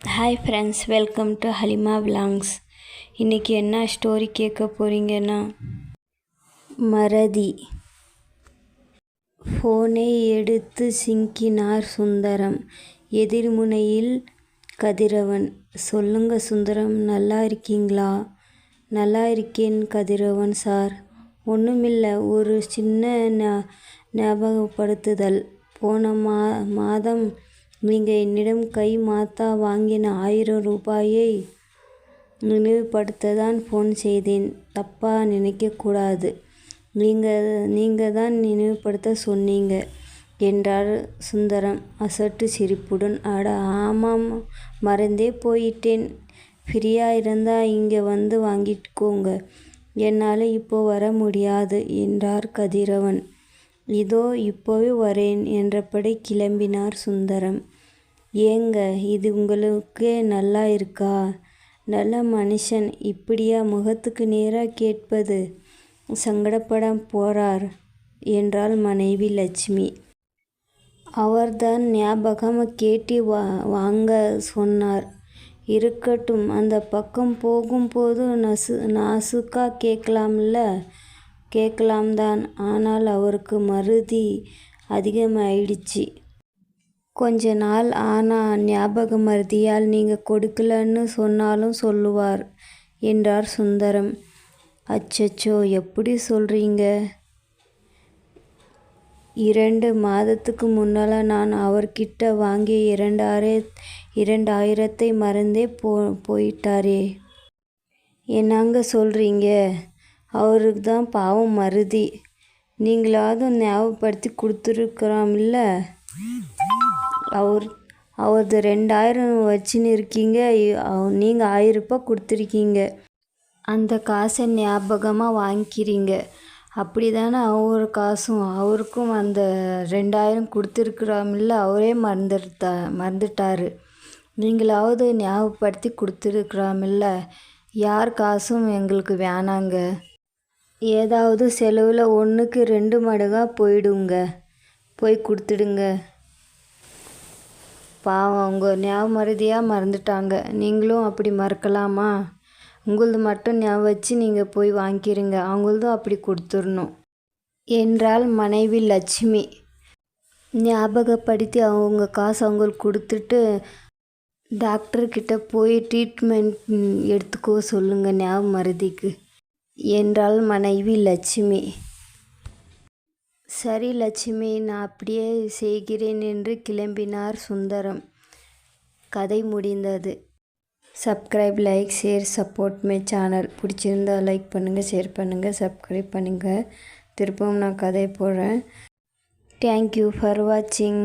Hi friends welcome to Halima vlogs இன்றைக்கி என்ன story கேட்க போகிறீங்கன்னா மறதி. ஃபோனை எடுத்து சிங்கினார் சுந்தரம். எதிர்முனையில் கதிரவன். சொல்லுங்க சுந்தரம் நல்லா இருக்கீங்களா? நல்லா இருக்கேன் கதிரவன் சார். ஒன்றுமில்லை ஒரு சின்ன ஞாபகப்படுத்துதல். போன மா மாதம் நீங்கள் என்னிடம் கை மாத்தா வாங்கின ஆயிரம் ரூபாயை நினைவுபடுத்த தான் ஃபோன் செய்தேன். தப்பாக நினைக்கக்கூடாது நீங்கள் நீங்கள் தான் நினைவுபடுத்த சொன்னீங்க என்றார் சுந்தரம். அசட்டு சிரிப்புடன் அட ஆமாம் மறந்தே போயிட்டேன். ஃப்ரீயாக இருந்தால் இங்கே வந்து வாங்கிக்கோங்க. என்னால் இப்போ வர முடியாது என்றார் கதிரவன். இதோ இப்போவே வரேன் என்றபடி கிளம்பினார் சுந்தரம். ஏங்க இது உங்களுக்கு நல்லா இருக்கா? நல்ல மனுஷன் இப்படியா முகத்துக்கு நேராக கேட்பது? சங்கடப்பட போறார் என்றாள் மனைவி லட்சுமி. அவர்தான் ஞாபகம் கேட்டு வா வாங்க சொன்னார். இருக்கட்டும் அந்த பக்கம் போகும்போது நசு நாசுக்காக கேட்கலாம்ல? கேட்கலாம்தான். ஆனால் அவருக்கு மருதி அதிகமாயிடுச்சு. கொஞ்ச நாள் ஆனால் ஞாபகம் மருதியால் நீங்கள் கொடுக்கலன்னு சொன்னாலும் சொல்லுவார் என்றார் சுந்தரம். அச்சச்சோ எப்படி சொல்கிறீங்க இரண்டு மாதத்துக்கு முன்னால் நான் அவர்கிட்ட வாங்கிய இரண்டாயிர இரண்டாயிரத்தை மறந்தே போ போயிட்டாரே. என்னங்க சொல்கிறீங்க அவருக்கு தான் பாவம் மருதி. நீங்களாவது ஞாபகப்படுத்தி கொடுத்துருக்குறாமில்ல அவர் அவரது ரெண்டாயிரம் வச்சுன்னு இருக்கீங்க. நீங்கள் ஆயிரரூபா கொடுத்துருக்கீங்க. அந்த காசை ஞாபகமாக வாங்கிக்கிறீங்க. அப்படி தானே அவர் காசும். அவருக்கும் அந்த ரெண்டாயிரம் கொடுத்துருக்குறாமில்ல அவரே மறந்துட்டா மறந்துட்டார். நீங்களாவது ஞாபகப்படுத்தி கொடுத்துருக்குறாமில்ல யார் காசும் எங்களுக்கு வேணாங்க. ஏதாவது செலவில் ஒன்றுக்கு ரெண்டு மடங்காக போயிடுங்க. போய் கொடுத்துடுங்க. பாவம் அவங்க ஞாபகம் மருதியாக மறந்துட்டாங்க. நீங்களும் அப்படி மறக்கலாமா? உங்களது மட்டும் ஞாபகம் வச்சு நீங்கள் போய் வாங்கிக்கிறீங்க அவங்களதும் அப்படி கொடுத்துடணும். என்றால் மனைவி லட்சுமி. ஞாபகப்படுத்தி அவங்க காசு அவங்களுக்கு கொடுத்துட்டு டாக்டர்கிட்ட போய் ட்ரீட்மெண்ட் எடுத்துக்கோ சொல்லுங்கள் ஞாபகம் மருதிக்கு என்றால் மனைவி லட்சுமி. சரி லட்சுமி நான் அப்படியே செய்கிறேன் என்று கிளம்பினார் சுந்தரம். கதை முடிந்தது. Subscribe like share support my channel. பிடிச்சிருந்தா லைக் பண்ணுங்கள் ஷேர் பண்ணுங்கள் சப்ஸ்கிரைப் பண்ணுங்கள் திருப்பவும் நான் கதை போடுறேன். தேங்க்யூ ஃபார் வாட்சிங்